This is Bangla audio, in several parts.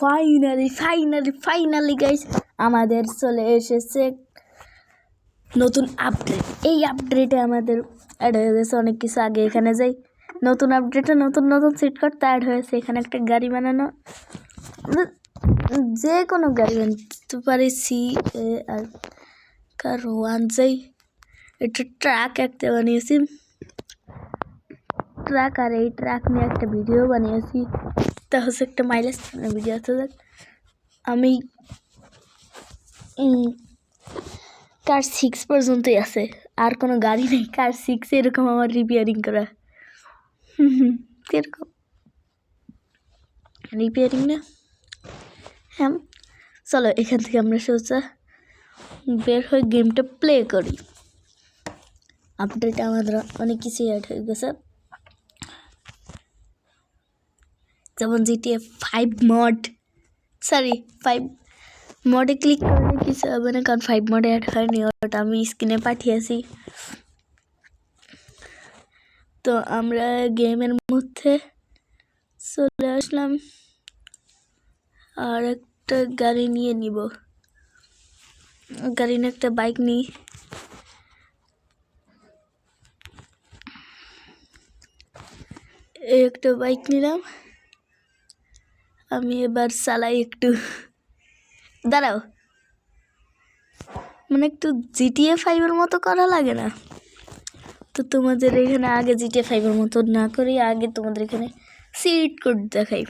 ফাইনালি ফাইনালি ফাইনালি গাইস আমাদের চলে এসেছে নতুন আপডেট এই আপডেটে আমাদের অ্যাড হয়ে গেছে অনেক কিছু। আগে এখানে যাই, নতুন আপডেটে নতুন নতুন সিট করতে অ্যাড হয়েছে। এখানে একটা গাড়ি বানানো। যে কোনো গাড়ি বানাতে পারি সি এ আর কার ওয়ান যাই। একটা ট্রাক একটা বানিয়েছি। ট্রাক আর এই ট্রাক নিয়ে একটা ভিডিও বানিয়েছি। তা হচ্ছে একটা মাইলেজ ভিডিও আছে আমি কার সিক্স পর্যন্তই আছে আর কোনো গাড়ি নেই কার সিক্স এরকম আমার রিপেয়ারিং করা কীরকম রিপেয়ারিং না হ্যাঁ চলো এখান থেকে আমরা সোজা বের হয়ে গেমটা প্লে করি আপডেট আমাদের অনেক কিছুই অ্যাড হয়ে গেছে যেমন GTA five mod sorry five মডে click করলে কিছু হবে না, কারণ ফাইভ মডে অ্যাড হয়নি ওটা আমি স্ক্রিনে পাঠিয়েছি। তো আমরা গেমের মধ্যে চলে আসলাম। আর একটা গাড়ি নিয়ে নিব। গাড়ি নিয়ে একটা বাইক নিই। একটা বাইক নিলাম। আমি এবার চালাই একটু। দাঁড়াও। মানে একটু জিটিএ ফাইভের মতো করা লাগে না? তো তোমাদের এখানে আগে জিটিএ ফাইভের মতো না করি আগে তোমাদের এখানে সিট কোড দেখাই।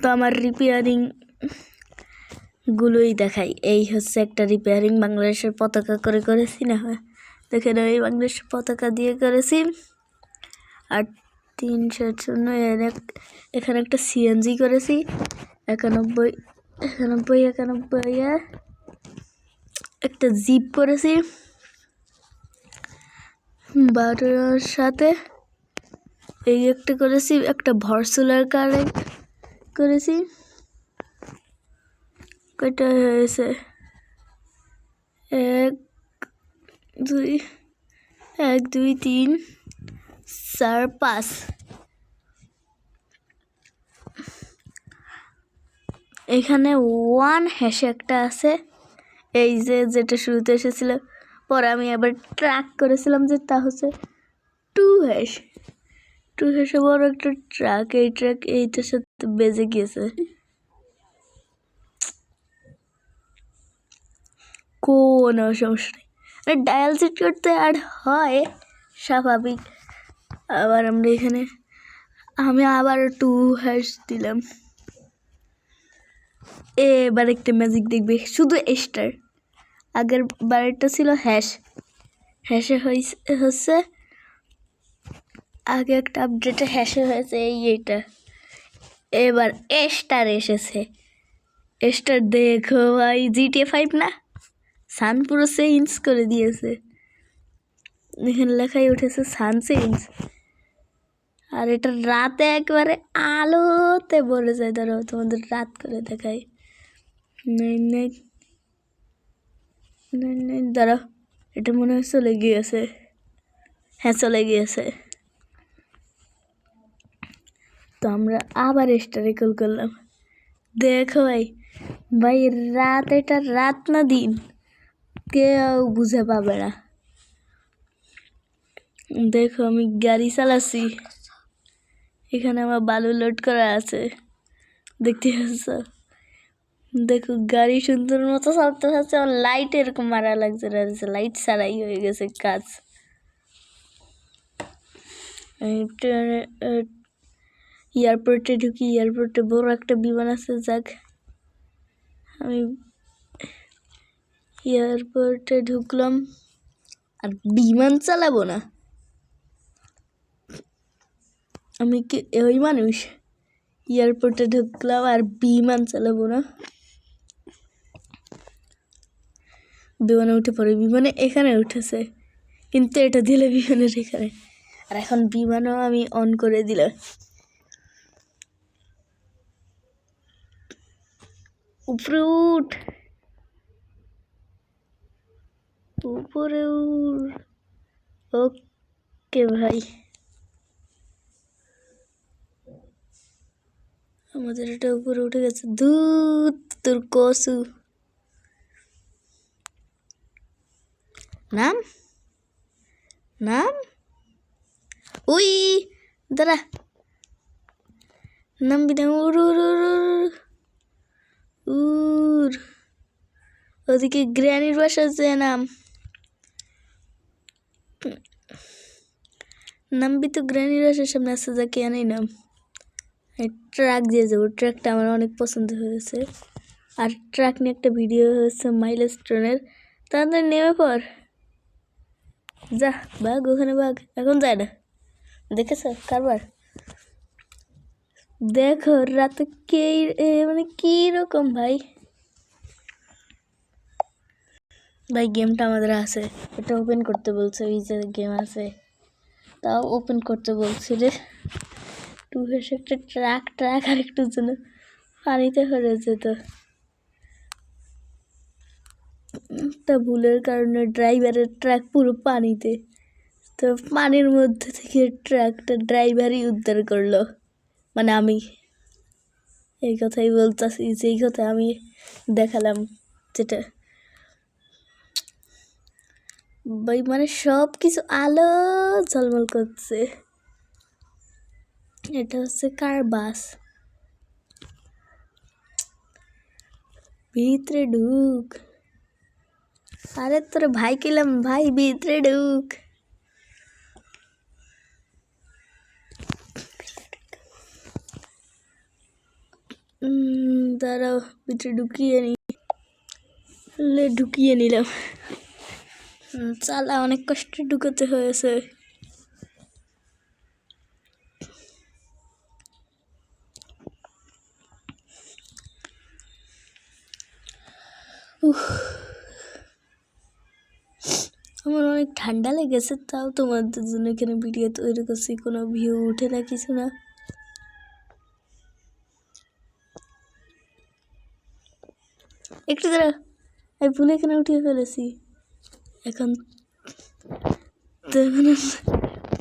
তো আমার রিপেয়ারিং গুলোই দেখাই। এই হচ্ছে একটা রিপেয়ারিং বাংলাদেশের পতাকা করে করেছি, না দেখেন এই বাংলাদেশের পতাকা দিয়ে করেছি। আর এর এক- এখানে একটা সিএনজি করেছি। একানব্বই একানব্বই একানব্বই একটা জিপ করেছি। বারোর সাথে এই একটা করেছি, একটা ভরসুলার কারে করেছি। কয়টা হয়েছে? এক, দুই এক, দুই, তিন চার এখানে ওয়ান হ্যাশে একটা আছে। এই যে যেটা শুরুতে এসেছিল, পরে আমি আবার ট্র্যাক করেছিলাম যে তা হচ্ছে টু হ্যাশ টু হ্যাশে বড় একটা ট্র্যাক এই ট্র্যাক এইটার সাথে বেজে গিয়েছে। কোনো সমস্যা নেই। ডায়াল সেট করতে আর হয়, স্বাভাবিক। আবার আমরা এখানে, আমি আবার টু হ্যাশ দিলাম। এবার একটা ম্যাজিক দেখবে, শুধু স্টার আগের বারেরটা ছিল হ্যাশ হ্যাশে হয়েছে হচ্ছে আগে একটা আপডেটে হ্যাশে হয়েছে এই এইটা। এবার স্টার এসেছে। স্টার দেখো ভাই জিটিএ ফাইভ না? সান পুরো চেঞ্জ করে দিয়েছে। এখানে লেখাই উঠেছে সান চেঞ্জ আর এটা রাতে একবারে আলোতে ভরে যায়। ধরো তোমাদের রাত করে দেখাই। দাঁড়াও এটা মনে হয় চলে গিয়েছে। হ্যাঁ চলে গিয়েছে। তো আমরা আবার স্টারে কল করলাম। দেখো ভাই ভাই, রাত এটা রাত না দিন? কেউ বুঝে পাবে না। দেখো আমি গাড়ি চালাচ্ছি। এখানে আমার বালু লোড করা আছে। দেখতে পাচ্ছ দেখো, গাড়ি সুন্দর মতো চালতে চাচ্ছে আমার লাইট এরকম মারা লাগছে লাইট ছাড়াই হয়ে গেছে কাজ। এয়ারপোর্টে ঢুকি এয়ারপোর্টে বড় একটা বিমান আছে, যাক। আমি এয়ারপোর্টে ঢুকলাম। আর বিমান চালাবো না? আমি কি ওই মানুষ? এয়ারপোর্টে ঢুকলাম আর বিমান চালাবো না। বিমানে উঠে পড়ে, বিমানে এখানে উঠেছে। কিন্তু এটা দিলে বিমানের এখানে। আর এখন বিমানও আমি অন করে দিলাম। উপরে উঠ। উপরে উঠ। ওকে ভাই। আমাদের এটা উপরে উঠে গেছে। দুধ তোর কসু। নাম? নাম? উই, দাঁড়া। নামবি না উর উর। ওদিকে গ্র্যানির বাসা যে নাম। নামবি তো গ্র্যানির বাসার সামনে আসতে যা কে নাম। ট্রাক দিয়ে যাব। ট্রাকটা আমার অনেক পছন্দ হয়েছে। আর ট্রাক নিয়ে একটা ভিডিও হয়েছে মাইল স্টোনের তাড়াতাড়ি নেমে পর। যা, বাঘ, ওখানে বাঘ। এখন যায় না। দেখেছ? কারবার। দেখো, রাতে কে মানে কি রকম ভাই? ভাই, গেমটা আমাদের আছে। এটা ওপেন করতে বলছে, ওই যে গেম আছে। তাও ওপেন করতে বলছে রে। টু হেসে একটা ট্রাক ট্রাক আর একটুর জন্য পানিতে হয়ে যেত। তা ভুলের কারণে ড্রাইভারের ট্রাক পুরো পানিতে। তো পানির মধ্যে থেকে ট্রাকটা ড্রাইভারই উদ্ধার করল। মানে আমি। এই কথাই বলতেছি, যেই কথা আমি দেখালাম যেটা। মানে সব কিছু আলো ঝলমল করছে। এটা হচ্ছে কার বাস? ভিতরে ঢুক। আরে তোর ভাই কিলাম, ভাই ভিতরে ঢুক। দাঁড়াও, ভিতরে ঢুকিয়ে নি। ঢুকিয়ে নিলাম। চালা, অনেক কষ্টে ঢুকাতে হয়েছে। আমার অনেক ঠান্ডা লেগেছে, তাও তোমাদের জন্য এখানে ভিডিও তৈরি করছি। কোনো ভিউ উঠে না কিছু না। একটু দাঁড়া আমি ভুলে এখানে উঠিয়ে ফেলেছি। এখন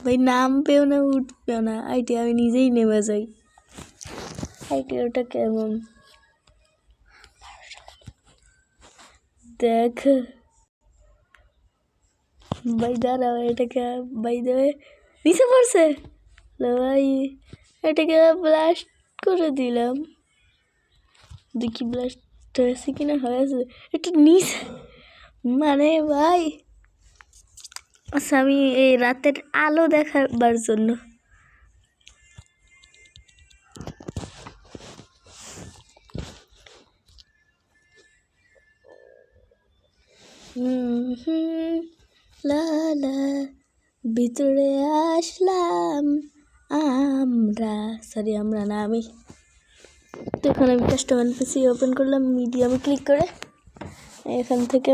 ভাই, নামবেও না, উঠবেও না। আইটি আমি নিজেই নেমে যাই। আইটি ওটা কেমন? দেখ ভাই দাঁড়াও এটাকে ভাই দেবে নিচে পড়ছে ভাই এটাকে ব্লাস্ট করে দিলাম দেখি ব্লাস্ট হয়েছে কিনা হয়েছে এটা নিচে মানে ভাই আচ্ছা আমি এই রাতের আলো দেখাবার জন্য লা ভিতরে আসলাম আমরা। সরি আমরা না, আমি। তো এখন আমি কাস্টমার পিসি ওপেন করলাম মিডিয়ামে ক্লিক করে। এখান থেকে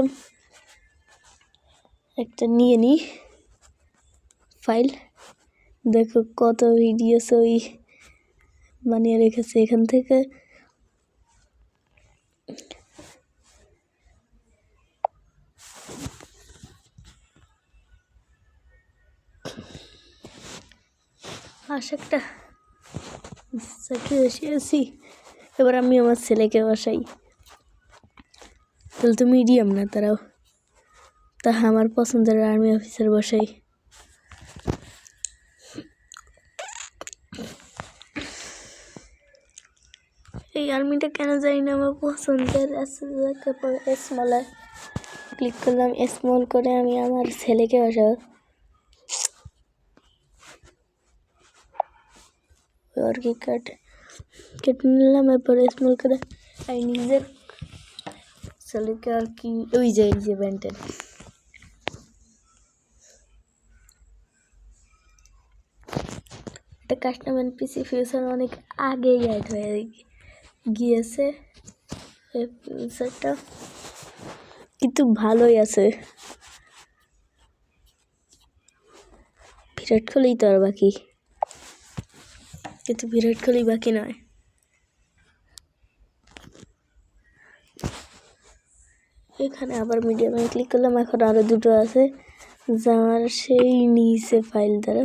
একটা নিয়ে নিই ফাইল দেখো কত ভিডিও ওই বানিয়ে রেখেছে এখান থেকে। আশা একটা চাকরি বসিয়েছি এবার আমি আমার ছেলেকে বসাই। তাহলে তো মিডিয়াম না তারাও। তা আমার পছন্দের আর্মি অফিসার বসাই। এই আর্মিটা কেন জানি না, আমার পছন্দের তারপর ক্লিক করলাম স্মল করে আমি আমার ছেলেকে বসাবো। ఎవరికి కట్ কেটে এরপরে স্মল করে আর নিজের সালুকে আর কি ওই যে এই যে ব্যান্ডেড এটা কাস্টম এনপিসি ফিউচার অনেক আগে অ্যাড হয়ে গিয়েছে ফিউচারটা কিন্তু ভালোই আছে বিরাট কোহলি তো আর বাকি কিন্তু বিরাট কোহলি বাকি নয়। এখানে আবার মিডিয়ামে ক্লিক করলাম, এখন আরও দুটো আছে। যার সেই নিচে ফাইল দ্বারা।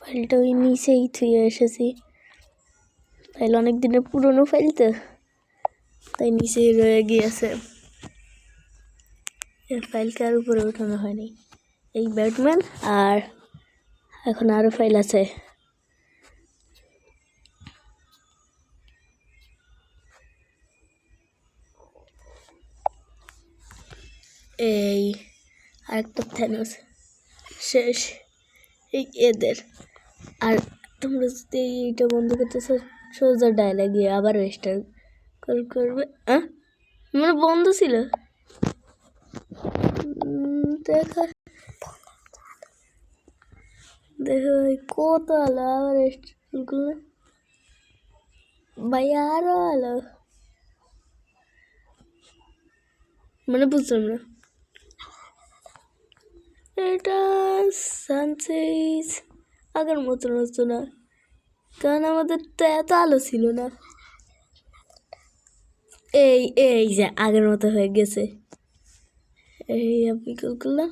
ফাইলটা ওই নিচেই থুয়ে এসেছি। ফাইল অনেক দিনের পুরনো ফাইল তো। তাই নিচেই রয়ে গিয়েছে। ফাইলকে আর উপরে উঠানো হয়নি। এই ব্যাটম্যান আর এখন আরও ফাইল আছে। এই আরেকটা থ্যানোস শেষ। এই এদের। আর তোমরা যদি এইটা বন্ধ করতে সোজা ডায়লগ গিয়ে আবার স্টার্ট কল করবে মানে বন্ধ ছিল? দেখা দেখো ভাই কত আলো আবার স্টার্ট ভাই আরও আলো। মানে বুঝলাম না। এটা সানসেট আগের মতন হতো না। কারণ আমাদের তো এত আলো ছিল না। এই এই যে আগের মতো হয়ে গেছে। এই আপনি করলাম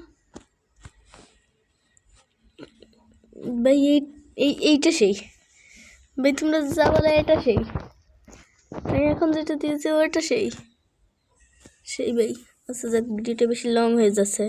ভাই, এই এই, এইটা সেই। ভাই, তোমরা যা বলে এটা সেই। এখন যেটা দিয়েছে ওটা সেই। সেই ভাই আচ্ছা যাক, ভিডিওটা বেশি লং হয়ে যাচ্ছে।